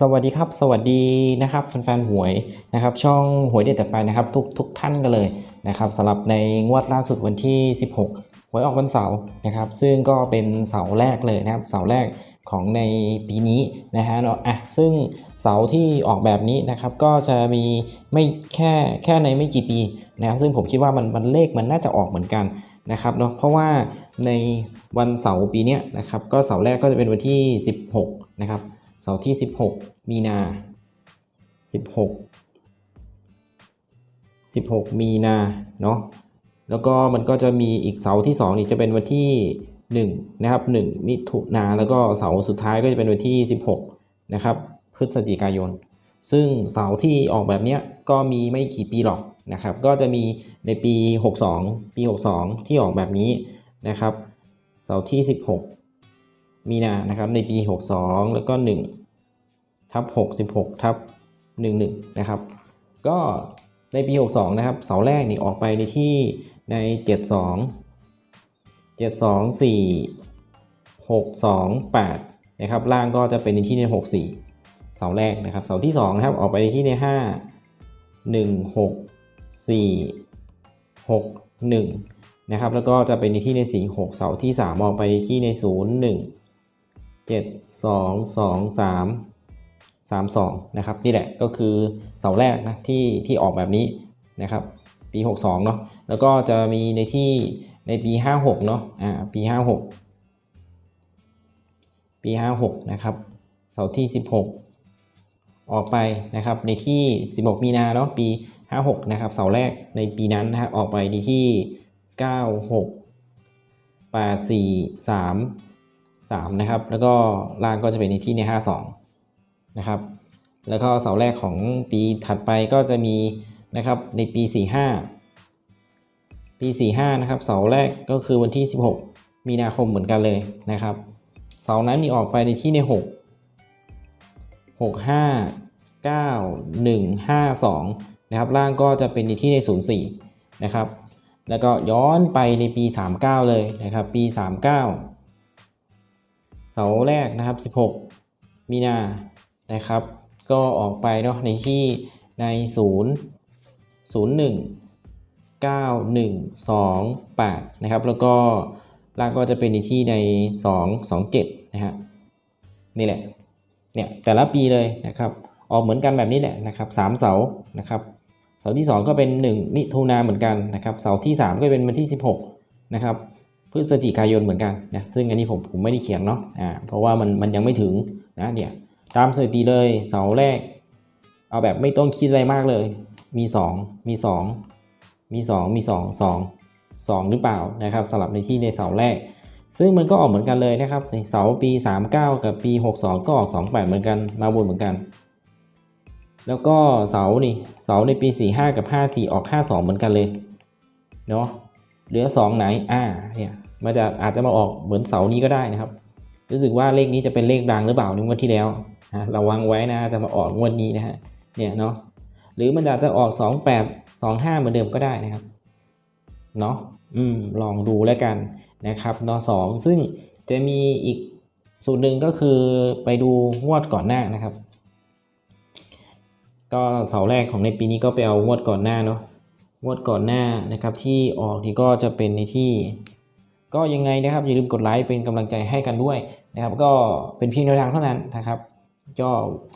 สวัสดีครับ สวัสดีนะครับแฟนๆหวยนะครับ ช่องหวยเด็ดแต่ไปนะครับ ทุกทุกท่านกันเลยนะครับสำหรับในงวดล่าสุดวันที่ 16 หวยออกวันเสาร์นะครับ ซึ่งก็เป็นเสาร์แรกเลยนะครับเสาร์แรกของในปีนี้นะฮะเนาะอะซึ่งเสาร์ที่ออกแบบนี้นะครับก็จะมีไม่แค่แค่ในไม่กี่ปีนะครับ ซึ่งผมคิดว่ามันมันเลขมันน่าจะออกเหมือนกันนะครับเนาะเพราะว่าในวันเสาร์ปีนี้นะครับ ก็เสาร์แรกก็จะเป็นวันที่ 16 นะครับ เสาร์ที่ 16 มีนา 16 16 มีนาเนาะแล้วก็มันก็จะมีอีกเสาร์ที่2นี่จะเป็นวันที่ 1 นะครับ 1 มิถุนาแล้วก็เสาร์สุดท้ายก็จะเป็นวันที่ 16 นะครับ พฤศจิกายน ซึ่งเสาร์ที่ออกแบบเนี้ยก็มีไม่กี่ปีหรอกนะครับ ก็จะมีในปี 62 ปี 62 ที่ออกแบบนี้นะครับ เสาร์ที่ 16 มีนานะครับในปี 62 แล้วก็1ทับ66ทับ11 นะครับ ก็ในปี 62 นะครับ เสาแรกนี่ออกไปในที่ใน 72 72 4 6 2 8นะครับล่างก็จะเป็นในที่ใน 64 เสาแรกนะครับเสาที่ 2 นะครับ ออกไปในที่ใน 5 1 6 4 6 1นะครับแล้วก็จะเป็นในที่ใน 4 6 เสาที่ 3 ออกไปในที่ใน 0 1 เจ็ดสองสองสามสามสองนะครับนี่แหละก็คือเสาแรกนะที่ที่ออกแบบนี้นะครับ ปี 62เนาะแล้วก็จะมีในที่ในปี 56เนาะอ่าปี 56 ปี 56นะครับเสาที่ 16 ออกไปนะครับในที่ 16 มีนาเนาะปี 56นะครับเสาแรกในปีนั้นนะครับออกไปในที่ 96 8 4 3 3นะครับ แล้วก็ล่างก็จะเป็นในที่ใน 52 นะครับ แล้วก็เสาแรกของปีถัดไปก็จะมีนะครับในปี 45 ปี 45 นะครับ เสาแรกก็คือวันที่ 16 มีนาคมเหมือนกันเลยนะครับ เสานั้นมีออกไปในที่ใน 6 6 5 9 1 5 2 นะครับ ล่างก็จะเป็นในที่ใน 04 นะครับ แล้วก็ย้อนไปในปี 39 เลยนะครับ ปี 39 เสาแรกนะครับ 16 มีนานะครับ ก็ออกไปเนาะในที่ใน 0 0 1 9 1 2 8 นะครับ แล้วก็ลางก็จะเป็นในที่ใน 2 2 7 นะฮะนี่แหละเนี่ยแต่ละปีเลยนะครับ ออกเหมือนกันแบบนี้แหละนะครับ3เสานะครับ เสาที่ 2 ก็เป็น 1 มิถุนาเหมือนกันนะครับ เสาที่ 3 ก็เป็นวันที่ 16 นะครับ พฤศจิกายนเหมือนกันนะซึ่งอันนี้ผมผมไม่ได้เขียนเนาะอ่าเพราะว่ามันมันยังไม่ถึงนะเนี่ยตามสถิติเลยเสาแรก เอาแบบไม่ต้องคิดอะไรมากเลย มี 2 มี 2 มี 2 มี 2 2 2 หรือเปล่านะครับสลับในที่ในเสาแรก ซึ่งมันก็ออกเหมือนกันเลยนะครับในเสาปี 39 กับปี 62 ก็ออก 28 เหมือนกันมาวนเหมือนกัน แล้วก็เสานี่เสาในปี 45 กับ 54 ออก 52 เหมือนกันเลยเนาะเหลือ 2 ไหนอ่าเนี่ย มันจะอาจจะมาออกเหมือนเสานี้ก็ได้นะครับ รู้สึกว่าเลขนี้จะเป็นเลขดังหรือเปล่าในงวดที่แล้วนะระวังไว้นะจะมาออกงวดนี้นะฮะเนี่ยเนาะหรือมันอาจจะออก 2 8 2 5 เหมือนเดิมก็ได้นะครับเนาะอืมลองดูแล้วกันนะครับนสองซึ่งจะมีอีกสูตรหนึ่งก็คือไปดูงวดก่อนหน้านะครับ ก็เสาแรกของในปีนี้ก็ไปเอางวดก่อนหน้าเนาะงวดก่อนหน้านะครับที่ออกนี่ก็จะเป็นในที่ ก็ยังไงนะครับอย่าลืมกดไลค์เป็นกำลังใจให้กันด้วยนะครับ ก็เป็นเพียงแนวทางเท่านั้นนะครับ ก็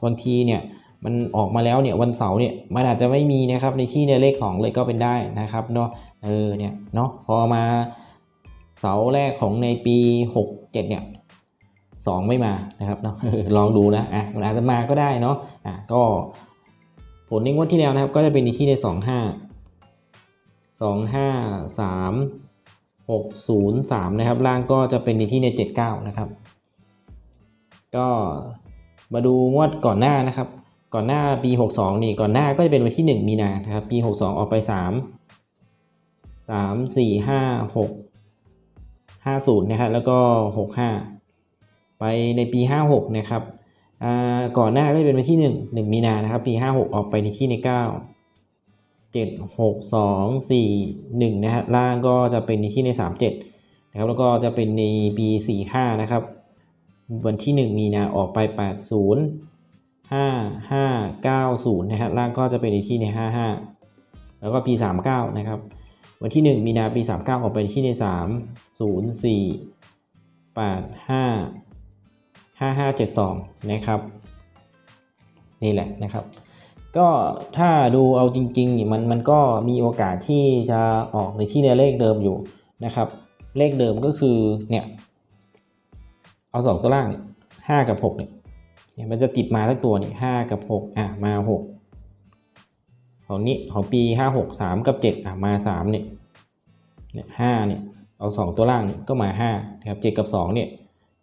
บางทีเนี่ยมันออกมาแล้วเนี่ยวันเสาร์เนี่ยมันอาจจะไม่มีนะครับในที่ในเลขของเลยก็เป็นได้นะครับเนาะเออเนี่ยเนาะพอมาเสาแรกของในปี 67เนี่ยสองไม่มานะครับเนาะลองดูนะอะมันอาจจะมาก็ได้เนาะอะก็ผลในงวดที่แล้วนะครับ ก็จะเป็นในที่ในสองห้าสองห้าสาม 603 นะครับ ล่างก็จะเป็นในที่ใน 79 นะครับ ก็มาดูงวดก่อนหน้านะครับ ก่อนหน้าปี 62 นี่ ก่อนหน้าก็จะเป็นวันที่ 1 มีนานะครับ ปี 62 ออกไป 3 3 4 5 6 50 นะครับ แล้วก็ 65 ไปในปี 56 นะครับ ก่อนหน้าก็จะเป็นวันที่ 1 1 มีนานะครับ ปี 56 ออกไปในที่ใน 9 เจ็ดหกสองสี่หนึ่งนะฮะล่างก็จะเป็นในที่ในสามเจ็ดนะครับแล้วก็จะเป็นในปีสี่ห้านะครับวันที่หนึ่งมีนาออกไปแปดศูนย์ห้าห้าเก้าศูนย์นะฮะล่างก็จะเป็นในที่ในห้าห้าแล้วก็ปีสามเก้านะครับวันที่หนึ่งมีนาปีสามเก้าออกไปที่ในสามศูนย์สี่แปดห้าห้าห้าเจ็ดสองนะครับนี่แหละนะครับ ก็ถ้าดูเอาจริงๆมันมันก็มีโอกาสที่จะออกในที่ในเลขเดิมอยู่นะครับ เลขเดิมก็คือเนี่ยเอาสองตัวล่างห้ากับหกเนี่ยเนี่ยมันจะติดมาทั้งตัวนี่ห้ากับหกอะมาหกของนี้ของปีห้าหกสามกับเจ็ดอะมาสามเนี่ยเนี่ยห้าเนี่ยเอาสองตัวล่างก็มาห้านะครับเจ็ดกับสองเนี่ย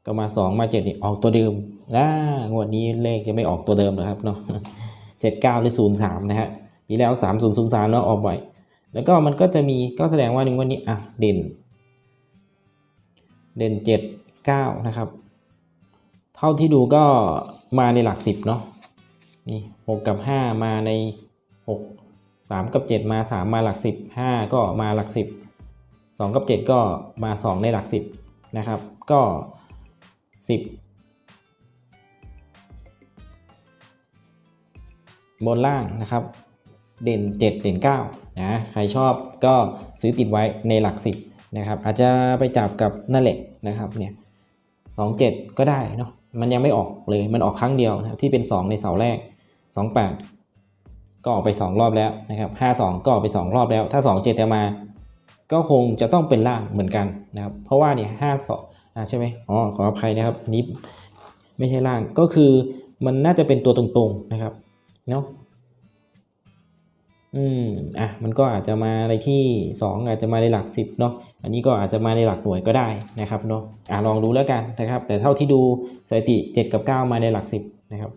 ก็มาสองมาเจ็ดเนี่ยออกตัวเดิมแล้วงวดนี้เลขจะไม่ออกตัวเดิมหรอครับเนาะ เจ็ดเก้าหรือศูนย์สามนะฮะปีแล้วสามศูนย์ศูนย์สามเนาะออกบ่อย แล้วก็มันก็จะมีก็แสดงว่าในงวันนี้อะเด่น เด่นเจ็ดเก้านะครับ เท่าที่ดูก็มาในหลักสิบเนาะนี่หกกับห้ามาในหกสามกับเจ็ดมาสามมาหลักสิบห้าก็มาหลักสิบสองกับเจ็ดก็มาสองในหลักสิบนะครับ ก็สิ บนล่างนะครับ เด่น 7 เด่น9นะใครชอบก็ซื้อติดไว้ในหลัก 10นะครับอาจจะไปจับกับนั่นแหละนะครับเนี่ยสองเจ็ดก็ได้เนาะมันยังไม่ออกเลยมันออกครั้งเดียวนะที่เป็น 2 ในเสาแรก 28 ก็ออกไป 2 รอบแล้วนะครับ52 ก็ออกไป 2 รอบแล้ว ถ้า 2 7 จะมา ก็คงจะต้องเป็นล่างเหมือนกันนะครับ เพราะว่าเนี่ยห้าสองอ่าใช่ไหมอ๋อขออภัยนะครับนี้ไม่ใช่ล่างก็คือมันน่าจะเป็นตัวตรงๆนะครับ เนาะอืมอะมันก็อาจจะมาในที่ 2 อาจจะมาในหลัก 10เนาะอันนี้ก็อาจจะมาในหลักหน่วยก็ได้นะครับเนาะอะลองดูแล้วกันนะครับ แต่เท่าที่ดูสถิติ 7 กับ 9 มาในหลัก 10นะครับ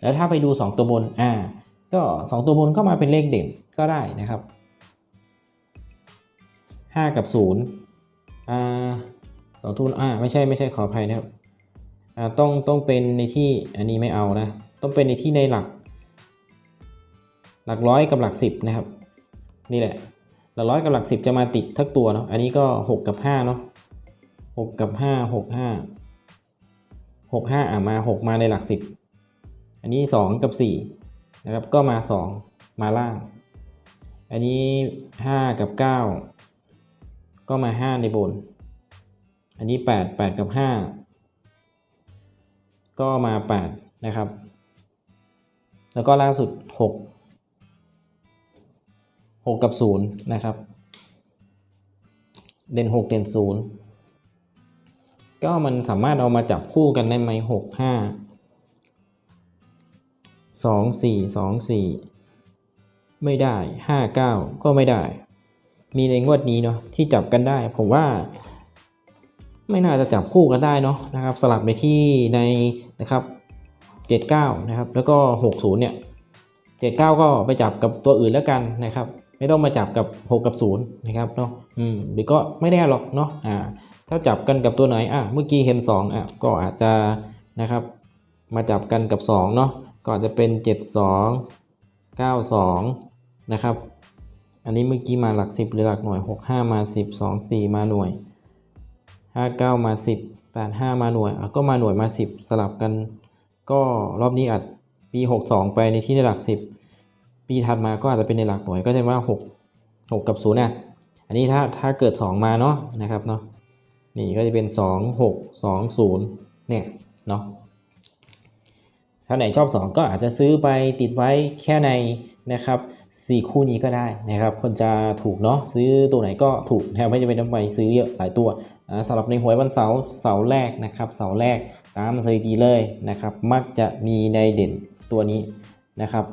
แล้วถ้าไปดู 2 ตัวบนอ่าก็ 2 ตัวบนก็มาเป็นเลขเด่นก็ได้นะครับ 5 กับ0อ่าสองทุนอ่าไม่ใช่ไม่ใช่ขออภัยนะครับอ่าต้องต้องเป็นในที่อันนี้ไม่เอานะต้องเป็นในที่ในหลัก หลักร้อยกับหลักสิบนะครับ นี่แหละ หลักร้อยกับหลักสิบจะมาติดทักตัวเนาะอันนี้ก็หกกับห้าเนาะหกกับห้าหกห้าหกห้าอะมาหกมาในหลักสิบอันนี้สองกับสี่นะครับก็มาสองมาล่าง อันนี้ห้ากับเก้าก็มาห้าในบน อันนี้แปดแปดกับห้าก็มาแปดนะครับ แล้วก็ล่าสุดห กหกกับศูนะครับ เด่นหกเด่นศูนย์ก็มันสามารถเอามาจับคู่กันได้ไหมหกห้าสองสี่สองสี่ไม่ได้ห้าเก้าก็ไม่ได้ มีในงวดนี้เนาะที่จับกันได้ ผมว่าไม่น่าจะจับคู่กันได้เนาะนะครับสลับไปที่ในนะครับเจ็ดเก้านะครับ แล้วก็หกศูนย์เนี่ยเจ็ดเก้าก็ไปจับกับตัวอื่นแล้วกันนะครับ ไม่ต้องมาจับกับ 6 กับ0นะครับเนาะอืมหรือก็ไม่แน่หรอกเนาะอ่าถ้าจับกันกับตัวไหนอะเมื่อกี้เห็น2อะก็อาจจะนะครับ มาจับกันกับ2เนาะก็อาจจะเป็น 7 2 9 2นะครับอันนี้เมื่อกี้มาหลัก 10 หรือหลักหน่วย 6 5 มา 10 2 4 มาหน่วย 5 9 มา 10 8 5 มาหน่วยอะก็มาหน่วยมา 10 สลับกัน ก็รอบนี้อาจปี 62 ไปในที่ในหลัก 10 ปีถัดมาก็อาจจะเป็นในหลักหน่วยก็จะว่า 6 6 กับ0นะอันนี้ถ้าถ้าเกิด 2 มาเนาะนะครับเนาะนี่ก็จะเป็น 2 6 2 0เนี่ยเนาะถ้าไหนชอบ 2 ก็อาจจะซื้อไปติดไว้แค่ในนะครับ4คู่นี้ก็ได้นะครับ คนจะถูกเนาะซื้อตัวไหนก็ถูกนะครับไม่จะเป็นต้องไปซื้อเยอะหลายตัวอ่าสำหรับในหวยวันเสาร์เสาร์แรกนะครับเสาร์แรกตามสถิติเลยนะครับ มักจะมีในเด่นตัวนี้นะครับ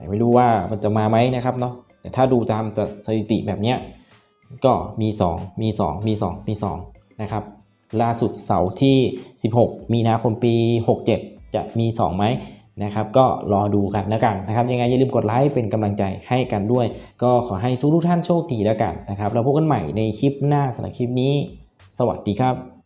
แต่ไม่รู้ว่ามันจะมาไหมนะครับเนาะแต่ถ้าดูตามสถิติแบบเนี้ยก็มี 2 มี 2 มี 2 มี 2 นะครับ ล่าสุดเสาร์ที่ 16 มีนาคมปี 67 จะมี 2 ไหมนะครับ ก็รอดูกันแล้วกันนะครับ ยังไงอย่าลืมกดไลค์เป็นกำลังใจให้กันด้วย ก็ขอให้ทุกทุกท่านโชคดีแล้วกันนะครับ เราพบกันใหม่ในคลิปหน้าสำหรับคลิปนี้ สวัสดีครับ